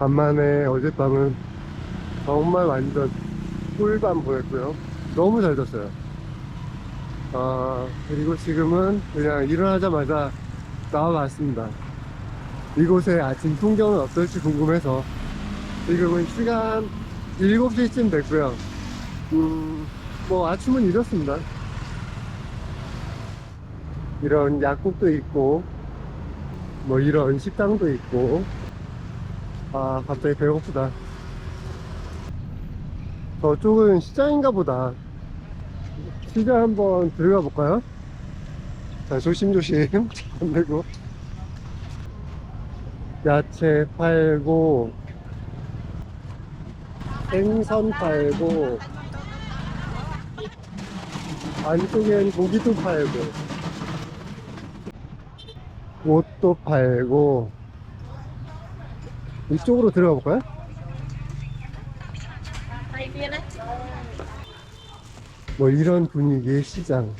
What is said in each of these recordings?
간만에 어젯밤은 정말 완전 꿀밤 보였고요. 너무 잘 잤어요. 아, 그리고 지금은 그냥 일어나자마자 나와봤습니다. 이곳의 아침 풍경은 어떨지 궁금해서 지금은 시간 7시쯤 됐고요. 음, 뭐 아침은 이렇습니다. 이런 약국도 있고, 뭐 이런 식당도 있고, 아, 갑자기 배고프다. 저쪽은 시장인가 보다. 시장 한번 들어가 볼까요? 자, 조심조심. 안 되고. 야채 팔고, 생선 팔고, 안쪽엔 고기도 팔고, 옷도 팔고, 이쪽으로 들어가 볼까요? 뭐 이런 분위기의 시장.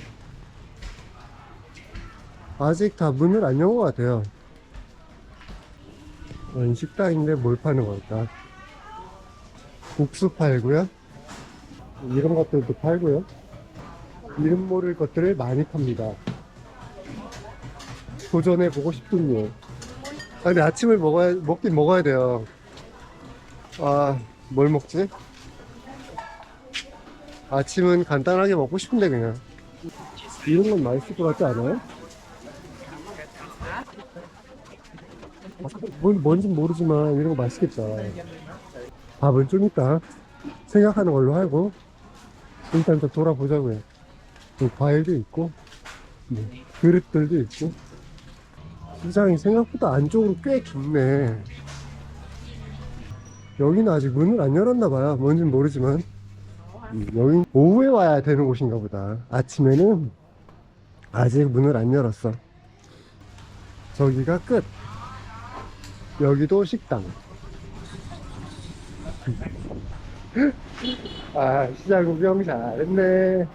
아직 다 문을 안 연 것 같아요. 어, 식당인데 뭘 파는 걸까? 국수 팔고요. 이런 것들도 팔고요. 이름 모를 것들을 많이 팝니다. 도전해 보고 싶군요. 아, 근데 아침을 먹어야, 먹긴 먹어야 돼요. 아, 뭘 먹지? 아침은 간단하게 먹고 싶은데, 그냥. 이런 건 맛있을 것 같지 않아요? 뭔, 뭔진 모르지만 이런 거 맛있겠다. 밥은 좀 이따 생각하는 걸로 하고, 일단 더 돌아보자고요. 또 과일도 있고, 뭐, 그릇들도 있고. 시장이 생각보다 안쪽으로 꽤 깊네. 여기는 아직 문을 안 열었나 봐요. 뭔진 모르지만. 음, 여긴 오후에 와야 되는 곳인가 보다. 아침에는 아직 문을 안 열었어. 저기가 끝. 여기도 식당. 아, 시장 구경 잘했네.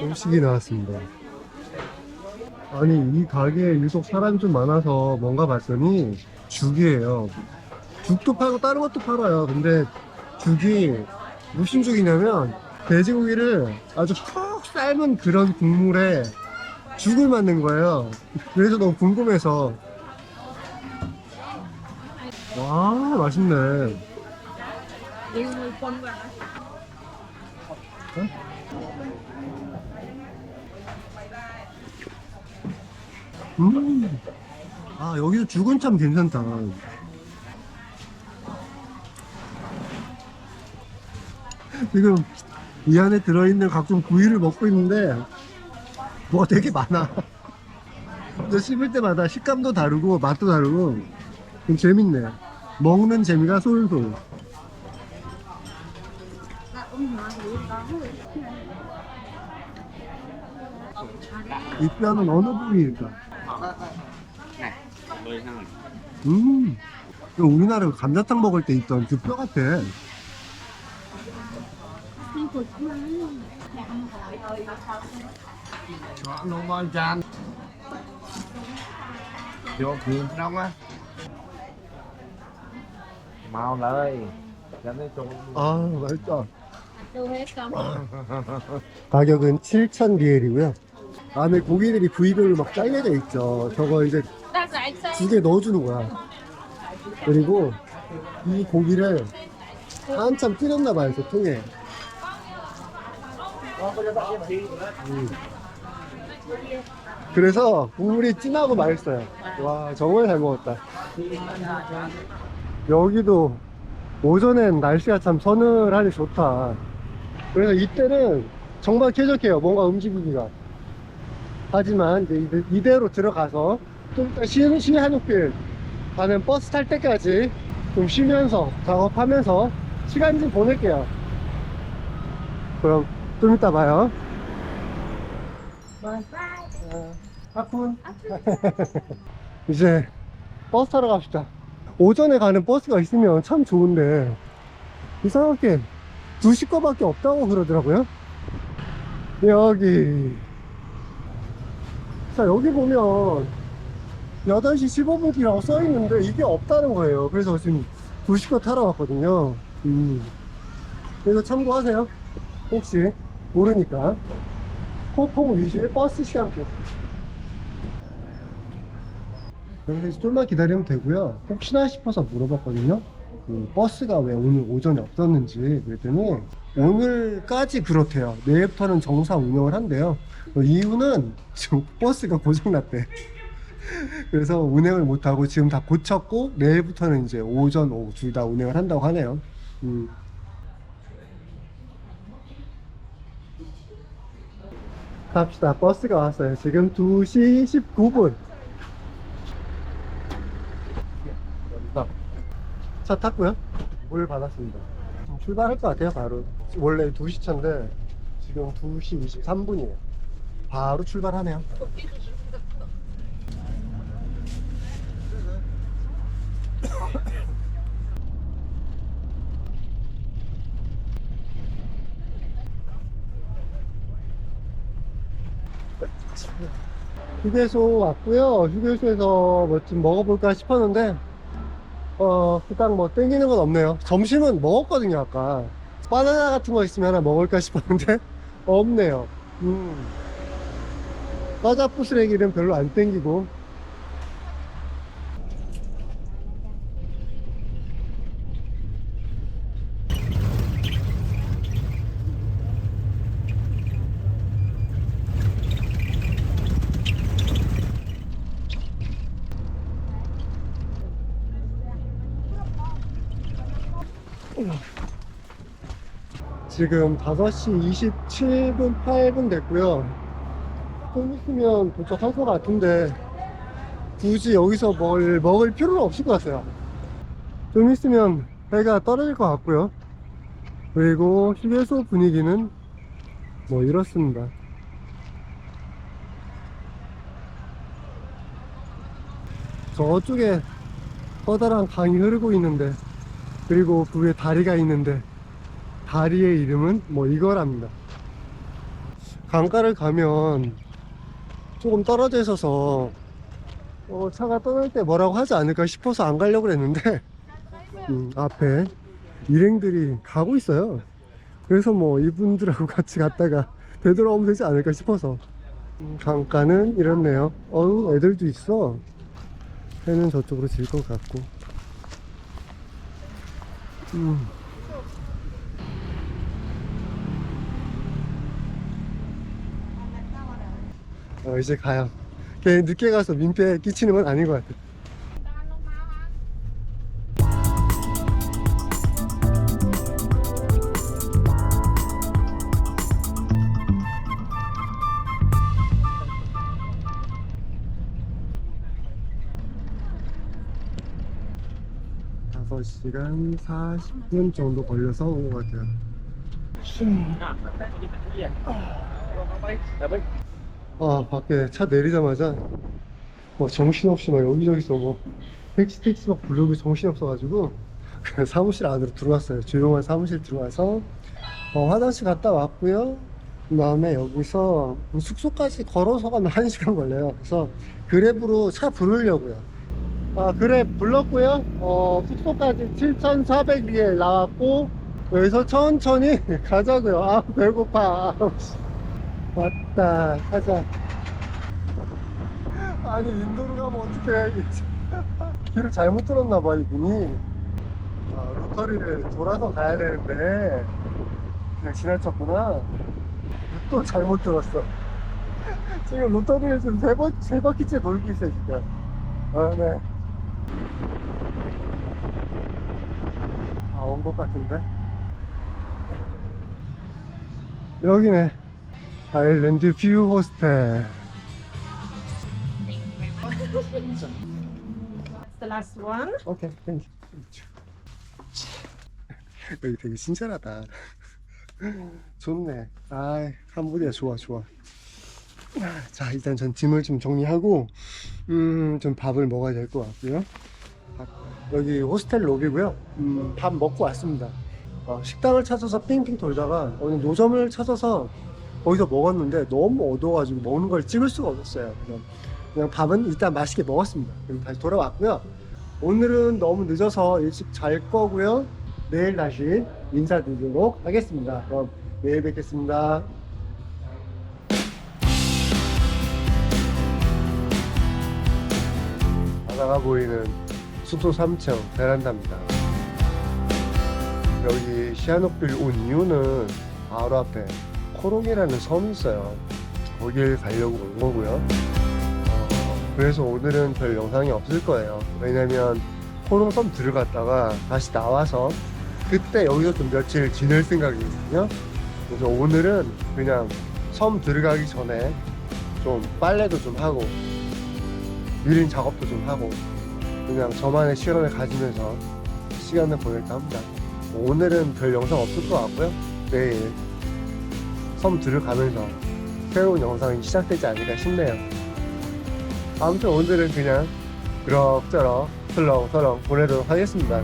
음식이 나왔습니다. 아니, 이 가게에 유독 사람이 좀 많아서 뭔가 봤더니 죽이에요. 죽도 팔고 다른 것도 팔아요. 근데 죽이 무슨 죽이냐면 돼지고기를 아주 푹 삶은 그런 국물에 죽을 만든 거예요. 그래서 너무 궁금해서. 와, 맛있네. 음. 아, 여기도 죽은 참 괜찮다. 지금 이 안에 들어있는 각종 부위를 먹고 있는데 뭐가 되게 많아. 저 씹을 때마다 식감도 다르고 맛도 다르고 좀 재밌네. 먹는 재미가 솔솔. 이 뼈는 어느 부위일까? 음, 우리나라 감자탕 먹을 때 있던 그 뼈 같아. 아, 맛있다. 가격은 7,000 리엘이고요. 안에 고기들이 부위별로 막 잘려져 있죠. 저거 이제 두개 넣어주는 거야. 그리고 이 고기를 한참 끓였나 봐요, 저 통에. 음. 그래서 국물이 진하고 맛있어요. 와, 정말 잘 먹었다. 여기도 오전엔 날씨가 참 서늘하니 좋다. 그래서 이때는 정말 쾌적해요. 뭔가 움직이기가. 하지만 이제 이대- 이대로 들어가서 좀 이따 쉬는 쉬는 한옥길 가는 버스 탈 때까지 좀 쉬면서 작업하면서 시간 좀 보낼게요. 그럼 좀 이따 봐요. 아픈? 이제 버스 타러 갑시다. 오전에 가는 버스가 있으면 참 좋은데 이상하게 2시 거밖에 없다고 그러더라고요. 여기. 자 여기 보면 8시 15분이라고 써 있는데 이게 없다는 거예요. 그래서 지금 2시 거 타러 왔거든요. 음. 그래서 참고하세요. 혹시 모르니까 폭풍 위주의 버스 시간표 여기서 좀만 기다리면 되고요. 혹시나 싶어서 물어봤거든요. 그 버스가 왜 오늘 오전에 없었는지. 그랬더니 오늘까지 그렇대요. 내일부터는 정상 운영을 한대요. 그 이유는 지금 버스가 고장났대. 그래서 운행을 못하고 지금 다 고쳤고 내일부터는 이제 오전 오후 둘 다 운행을 한다고 하네요. 음. 갑시다. 버스가 왔어요. 지금 2시 19분. 차 탔고요. 물 받았습니다. 지금 출발할 것 같아요 바로. 원래 2시 차인데 지금 2시 23분이에요. 바로 출발하네요 휴게소 왔고요 휴게소에서 뭐 좀 먹어볼까 싶었는데 어, 일단 뭐 땡기는 건 없네요. 점심은 먹었거든요, 아까. 바나나 같은 거 있으면 하나 먹을까 싶었는데, 없네요. 음. 과자 부스레기는 별로 안 땡기고. 지금 5시 27분, 8분 됐고요. 좀 있으면 도착할 것 같은데, 굳이 여기서 뭘 먹을 필요는 없을 것 같아요. 좀 있으면 해가 떨어질 것 같고요. 그리고 휴게소 분위기는 뭐 이렇습니다. 저쪽에 커다란 강이 흐르고 있는데, 그리고 그 위에 다리가 있는데, 다리의 이름은 뭐 이거랍니다. 강가를 가면 조금 떨어져 있어서 어, 차가 떠날 때 뭐라고 하지 않을까 싶어서 안 가려고 했는데 음, 앞에 일행들이 가고 있어요. 그래서 뭐 이분들하고 같이 갔다가 되돌아오면 되지 않을까 싶어서 음, 강가는 이렇네요. 어우 애들도 있어. 해는 저쪽으로 질 것 같고. 음. 어, 이제 가요. 괜히 늦게 가서 민폐 끼치는 건 아닌 것 같아. 다섯 시간 40분 정도 걸려서 온 것 같아요. 아 밖에 차 내리자마자 뭐 정신없이 막 여기저기서 뭐 택시 택시 막 부르고 정신없어가지고 그냥 사무실 안으로 들어왔어요. 조용한 사무실 들어와서 어, 화장실 갔다 왔고요. 그 다음에 여기서 숙소까지 걸어서 가면 1시간 걸려요. 그래서 그랩으로 차 부르려고요. 아 그랩 불렀고요. 어, 숙소까지 7,400리엘 나왔고 여기서 천천히 가자고요. 아 배고파. 왔다 가자. 아니 인도로 가면 어떡해 길을 잘못 들었나봐 이분이. 아, 로터리를 돌아서 가야 되는데 그냥 지나쳤구나. 또 잘못 들었어. 지금 로터리를 지금 세, 번, 세 바퀴째 돌고 있어 진짜. 아네. 아 온 것 같은데? 여기네 아일랜드 뷰 호스텔. The last one. 오케이 땡큐 여기 되게 친절하다. 좋네. 아 한국이야. 좋아 좋아. 자 일단 전 짐을 좀 정리하고 음 좀 밥을 먹어야 될 것 같고요. 여기 호스텔 로비고요. 음, 밥 먹고 왔습니다. 어, 식당을 찾아서 삥삥 돌다가 어느 노점을 찾아서 거기서 먹었는데 너무 어두워가지고 먹는 걸 찍을 수가 없었어요. 그냥, 그냥 밥은 일단 맛있게 먹었습니다. 그리고 다시 돌아왔고요. 오늘은 너무 늦어서 일찍 잘 거고요. 내일 다시 인사드리도록 하겠습니다. 그럼 내일 뵙겠습니다. 바다가 보이는 숙소 3층 베란다입니다. 여기 시아노빌 온 이유는 바로 앞에 코롱이라는 섬이 있어요. 거길 가려고 온 거고요. 어, 그래서 오늘은 별 영상이 없을 거예요. 왜냐면 코롱 섬 들어갔다가 다시 나와서 그때 여기서 좀 며칠 지낼 생각이거든요. 그래서 오늘은 그냥 섬 들어가기 전에 좀 빨래도 좀 하고 밀린 작업도 좀 하고 그냥 저만의 시간을 가지면서 시간을 보낼까 합니다. 오늘은 별 영상 없을 것 같고요. 내일 섬 들어가면서 새로운 영상이 시작되지 않을까 싶네요. 아무튼 오늘은 그냥 그럭저럭 설렁설렁 보내도록 하겠습니다.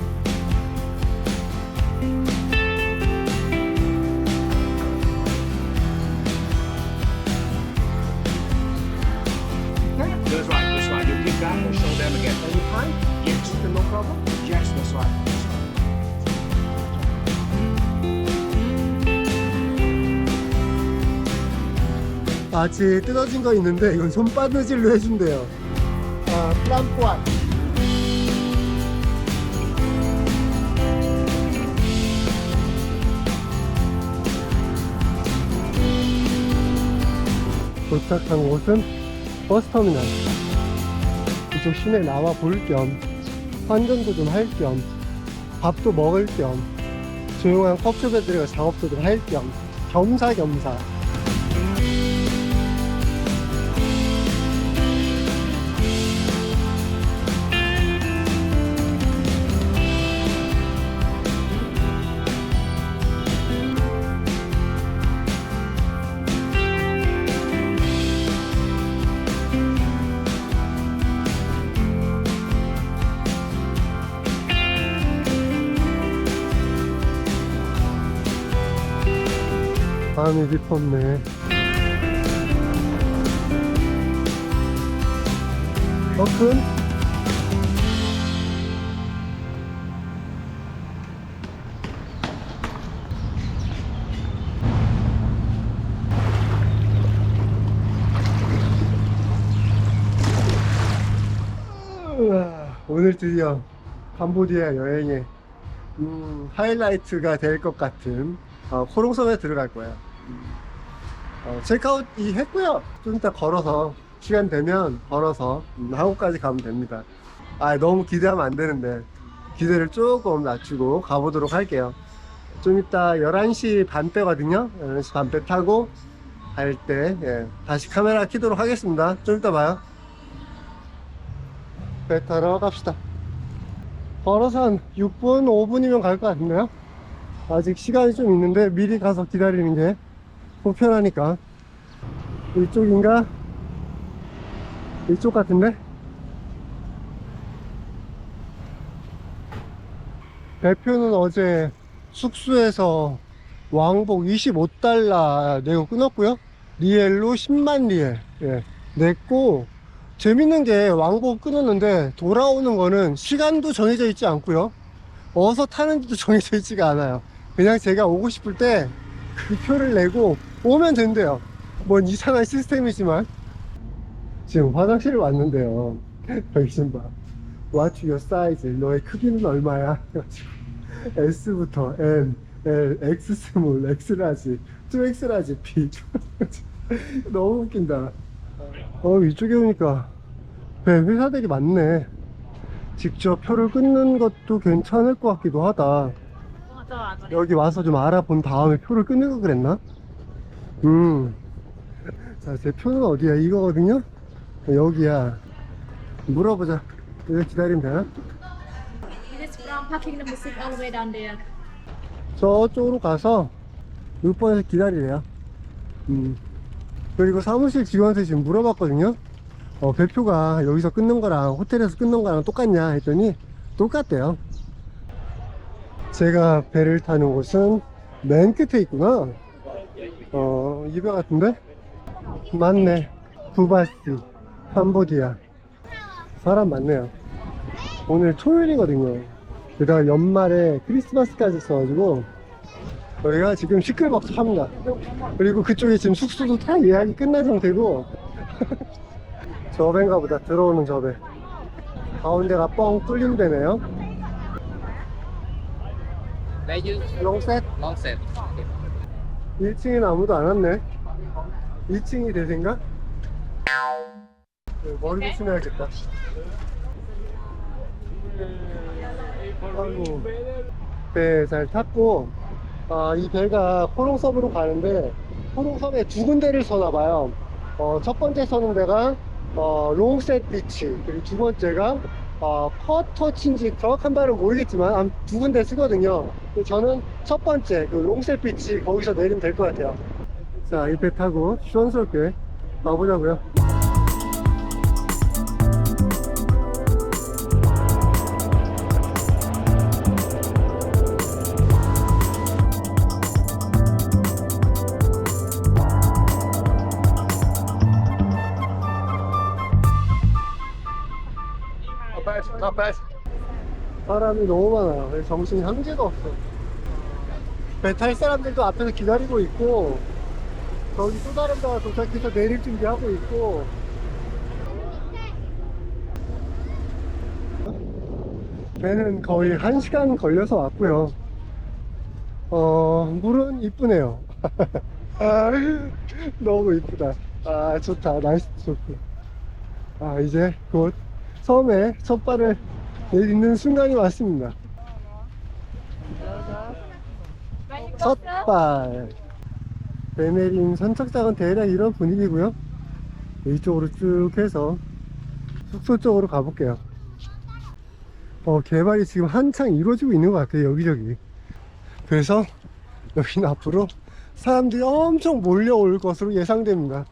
아직 뜯어진 거 있는데 이건 손바느질로 해준대요. 아, 플란포안. 도착한 곳은 버스터미널. 이쪽 시내 나와 볼 겸, 환전도 좀 할 겸, 밥도 먹을 겸, 조용한 커피숍에 들어가 작업도 좀 할 겸, 겸사겸사. 밤이 깊었네. 으아, 오늘 드디어 캄보디아 여행의 음, 하이라이트가 될 것 같은 어, 코롱섬에 들어갈 거예요. 어, 체크아웃 이 했고요. 좀 이따 걸어서 시간 되면 걸어서 음, 한국까지 가면 됩니다. 아 너무 기대하면 안 되는데 기대를 조금 낮추고 가보도록 할게요. 좀 이따 11시 반대거든요. 11시 반대 타고 갈때 예, 다시 카메라 켜도록 하겠습니다. 좀 이따 봐요. 배 타러 갑시다. 걸어서 한 6분, 5분이면 갈 것 같은데요? 아직 시간이 좀 있는데 미리 가서 기다리는 게 불편하니까. 이쪽인가? 이쪽 같은데? 대표는 어제 숙소에서 왕복 25달러 내고 끊었고요. 리엘로 10만 리엘. 예, 냈고 재밌는 게 왕복 끊었는데 돌아오는 거는 시간도 정해져 있지 않고요. 어디서 타는지도 정해져 있지가 않아요. 그냥 제가 오고 싶을 때 그 표를 내고 오면 된대요. 뭔 이상한 시스템이지만 지금 화장실 왔는데요. 좀 봐. What's your size? 너의 크기는 얼마야? 그래가지고 S부터 M, L, X 스몰, X 라지, 2X 라지, P. 너무 웃긴다. 어 이쪽에 오니까 배 회사들이 많네. 직접 표를 끊는 것도 괜찮을 것 같기도 하다. 여기 와서 좀 알아본 다음에 표를 끊는 거 그랬나? 음. 자, 제 표는 어디야? 이거거든요? 여기야. 물어보자. 여기 기다리면 되나? Minutes from parking the music all the way down there. 저쪽으로 가서 6번에서 기다리래요. 음. 그리고 사무실 직원한테 지금 물어봤거든요. 어, 배표가 여기서 끊는 거랑 호텔에서 끊는 거랑 똑같냐 했더니 똑같대요. 제가 배를 타는 곳은 맨 끝에 있구나. 어, 이배 같은데? 맞네. 부바시, 캄보디아. 사람 많네요. 오늘 토요일이거든요. 게다가 연말에 크리스마스까지 있어가지고, 여기가 지금 시끌벅적합니다. 그리고 그쪽에 지금 숙소도 다 예약이 끝난 상태고, 저 배인가 보다. 들어오는 저 배. 가운데가 뻥 뚫린 데네요. 롱셋? 롱셋 1층에는 아무도 안 왔네. 2층이 대세인가? 네, 머리 조심해야겠다. 아이고. 배잘 탔고, 아, 이 배가 포롱섬으로 가는데, 포롱섬에 두 군데를 서나 봐요. 어, 첫 번째 서는 데가, 어, 롱셋 비치. 그리고 두 번째가, 어, 퍼터 친지 정확한 발은 모르겠지만, 두 군데 쓰거든요. 저는 첫 번째, 그 롱셋 비치, 거기서 내리면 될 것 같아요. 자, 이배 타고 시원스럽게 가보자고요. 사람이 너무 많아요. 그래서 정신이 한계가 없어. 배 탈 사람들도 앞에서 기다리고 있고, 저기 또 다른 데가 도착해서 내릴 준비하고 있고. 배는 거의 한 시간 걸려서 왔고요. 어, 물은 이쁘네요. 아, 너무 이쁘다. 아, 좋다. 날씨 좋고. 아, 이제 곧 섬에 첫 발을 내딛는 순간이 왔습니다. 첫 발. 배 내린 선착장은 대략 이런 분위기고요. 이쪽으로 쭉 해서 숙소 쪽으로 가볼게요. 어, 개발이 지금 한창 이루어지고 있는 것 같아요, 여기저기. 그래서 여기는 앞으로 사람들이 엄청 몰려올 것으로 예상됩니다.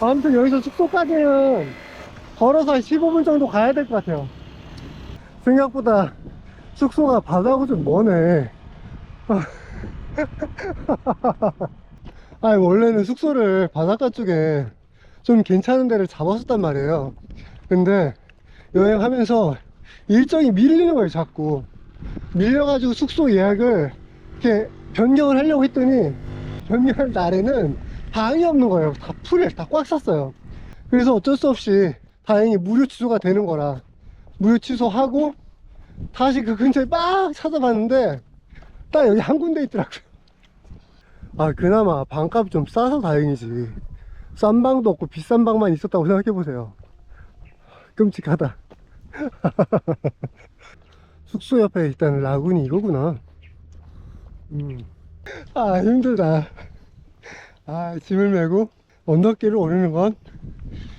아무튼 여기서 숙소까지는 걸어서 15분 정도 가야 될 것 같아요. 생각보다 숙소가 바다하고 좀 머네. 아니, 원래는 숙소를 바닷가 쪽에 좀 괜찮은 데를 잡았었단 말이에요. 근데 여행하면서 일정이 밀리는 거예요, 자꾸. 밀려가지고 숙소 예약을 이렇게 변경을 하려고 했더니 변경할 날에는 방이 없는 거예요. 다 풀에 다꽉 찼어요. 그래서 어쩔 수 없이 다행히 무료 취소가 되는 거라 무료 취소하고 다시 그 근처에 막 찾아봤는데 딱 여기 한 군데 있더라고요. 아 그나마 방값이 좀 싸서 다행이지. 싼 방도 없고 비싼 방만 있었다고 생각해보세요. 끔찍하다. 숙소 옆에 일단 라군이 이거구나. 음. 아 힘들다. 아 짐을 메고 언덕길을 오르는 건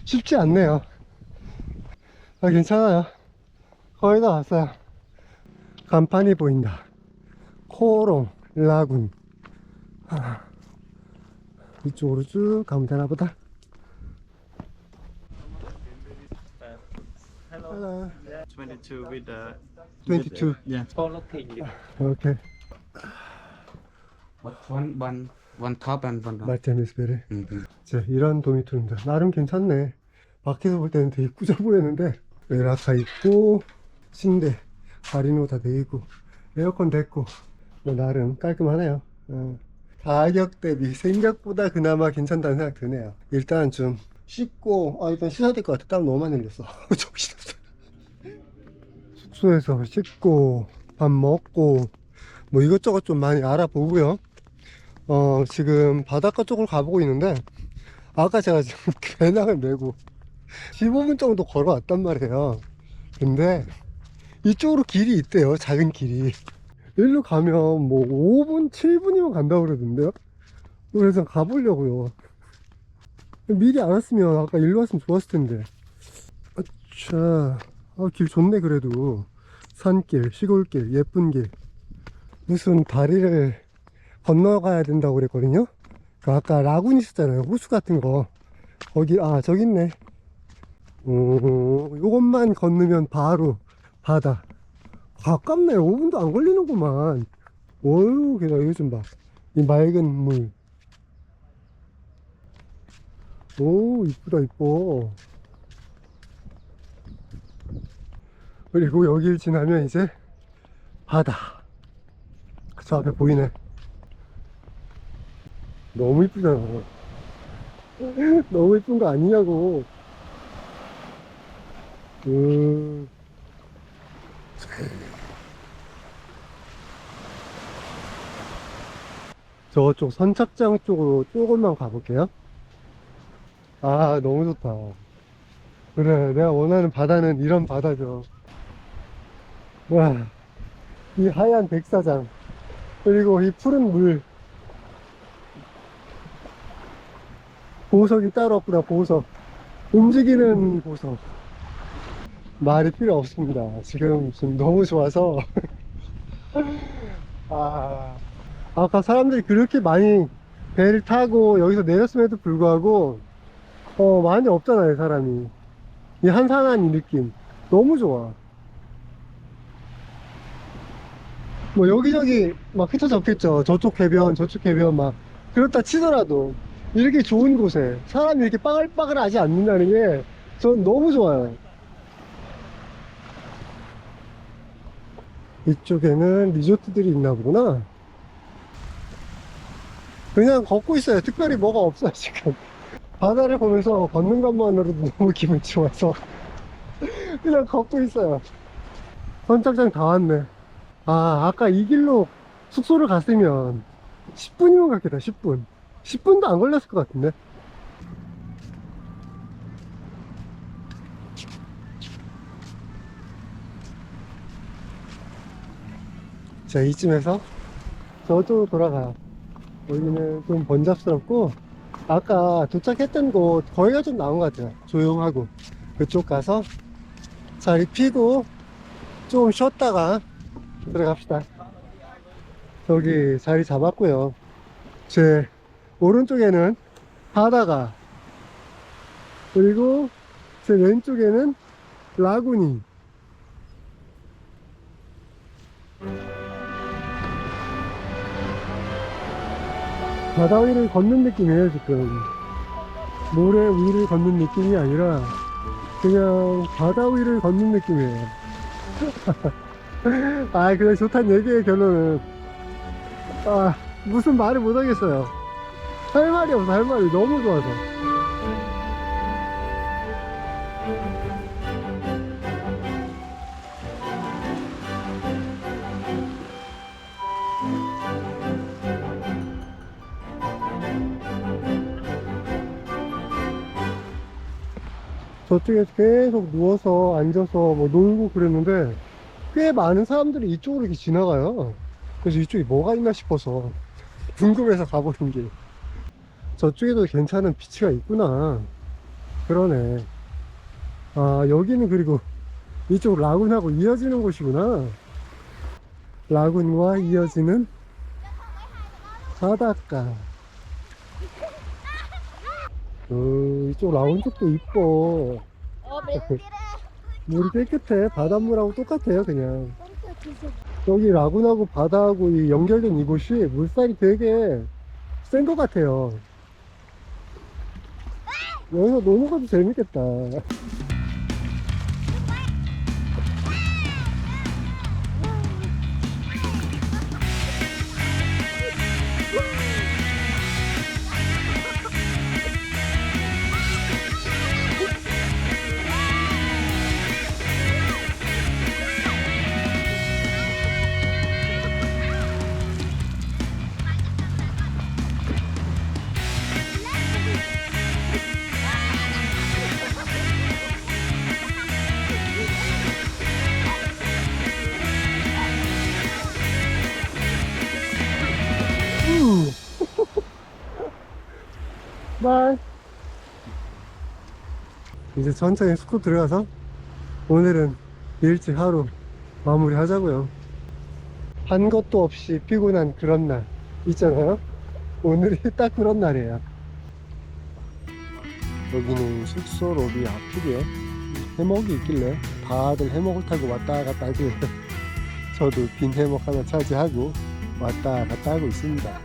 쉽지 않네요. 아 괜찮아요. 거의 다 왔어요. 간판이 보인다. 코롱 라군. 아, 이쪽으로 쭉 가면 되나 보다. Hello. 22 with the 22. yeah Okay. one one one top and one down. Mhm. 자, 이런 도미토리입니다. 나름 괜찮네. 밖에서 볼 때는 되게 꾸져 보였는데, 외라카 있고, 침대, 가리노 다 돼 있고, 에어컨 됐고, 뭐 나름 깔끔하네요. 어. 가격 대비 생각보다 그나마 괜찮다는 생각 드네요. 일단 좀 씻고, 아, 일단 씻어야 될 것 같아. 땀 너무 많이 흘렸어. 정신없어. 숙소에서 씻고, 밥 먹고, 뭐 이것저것 좀 많이 알아보고요. 어, 지금 바닷가 쪽으로 가보고 있는데, 아까 제가 지금 배낭을 메고 15분 정도 걸어왔단 말이에요. 근데 이쪽으로 길이 있대요. 작은 길이. 일로 가면 뭐 5분, 7분이면 간다고 그러던데요. 그래서 가보려고요. 미리 알았으면 아까 일로 왔으면 좋았을 텐데. 아차. 아, 길 좋네, 그래도. 산길, 시골길, 예쁜 길. 무슨 다리를 건너가야 된다고 그랬거든요. 그 아까 라군 있었잖아요. 호수 같은 거. 거기, 아, 저기 있네. 오, 요것만 건너면 바로 바다. 가깝네. 5분도 안 걸리는구만. 어휴, 게다가 이거 좀 봐. 이 맑은 물. 오, 이쁘다, 이뻐. 그리고 여길 지나면 이제 바다. 저 앞에 보이네. 너무 이쁘잖아. 너무 이쁜 거 아니냐고. 음. 저쪽 선착장 쪽으로 조금만 가볼게요. 아, 너무 좋다. 그래, 내가 원하는 바다는 이런 바다죠. 와, 이 하얀 백사장. 그리고 이 푸른 물. 보석이 따로 없구나, 보석. 움직이는 보석. 말이 필요 없습니다. 지금, 지금 너무 좋아서. 아, 아까 사람들이 그렇게 많이 배를 타고 여기서 내렸음에도 불구하고, 어, 많이 없잖아요, 사람이. 이 한산한 이 느낌. 너무 좋아. 뭐 여기저기 막 흩어졌겠죠. 저쪽 해변, 저쪽 해변 막. 그렇다 치더라도 이렇게 좋은 곳에 사람이 이렇게 빠글빠글 하지 않는다는 게 전 너무 좋아요. 이쪽에는 리조트들이 있나 보구나. 그냥 걷고 있어요. 특별히 뭐가 없어요, 지금. 바다를 보면서 걷는 것만으로도 너무 기분 좋아서. 그냥 걷고 있어요. 선착장 다 왔네. 아, 아까 이 길로 숙소를 갔으면 10분이면 갔겠다, 10분. 10분도 안 걸렸을 것 같은데. 자, 이쯤에서 저쪽으로 돌아가요. 여기는 좀 번잡스럽고, 아까 도착했던 곳 거기가 좀 나은 것 같아요. 조용하고. 그쪽 가서 자리 피고 좀 쉬었다가 들어갑시다. 저기 자리 잡았고요. 제 오른쪽에는 바다가 그리고 제 왼쪽에는 라군이 바다 위를 걷는 느낌이에요 지금. 모래 위를 걷는 느낌이 아니라 그냥 바다 위를 걷는 느낌이에요. 아 그래 좋단 얘기의 결론은. 아 무슨 말을 못하겠어요. 할 말이 없어 할 말이. 너무 좋아서 저쪽에서 계속 누워서 앉아서 뭐 놀고 그랬는데 꽤 많은 사람들이 이쪽으로 이렇게 지나가요. 그래서 이쪽에 뭐가 있나 싶어서 궁금해서 가보는 게 저쪽에도 괜찮은 비치가 있구나. 그러네. 아, 여기는 그리고 이쪽 라군하고 이어지는 곳이구나. 라군과 이어지는 바닷가. 어, 이쪽 라군 쪽도 이뻐. 물이 깨끗해. 바닷물하고 똑같아요, 그냥. 여기 라군하고 바다하고 이 연결된 이곳이 물살이 되게 센 것 같아요. 여기서 노는 것도 재밌겠다. 이제 천천히 숙소 들어가서 오늘은 일찍 하루 마무리 하자고요. 한 것도 없이 피곤한 그런 날 있잖아요. 오늘이 딱 그런 날이에요. 여기는 숙소 로비 앞이고요. 해먹이 있길래 다들 해먹을 타고 왔다 갔다 하길래 저도 빈 해먹 하나 차지하고 왔다 갔다 하고 있습니다.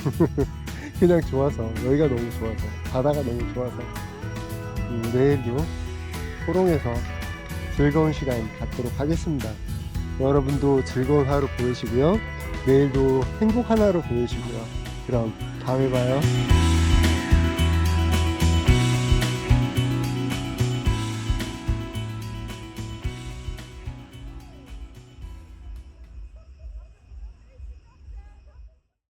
그냥 좋아서 여기가 너무 좋아서 바다가 너무 좋아서 음, 내일도 호롱에서 즐거운 시간 갖도록 하겠습니다. 여러분도 즐거운 하루 보내시고요. 내일도 행복한 하루 보내시고요. 그럼 다음에 봐요.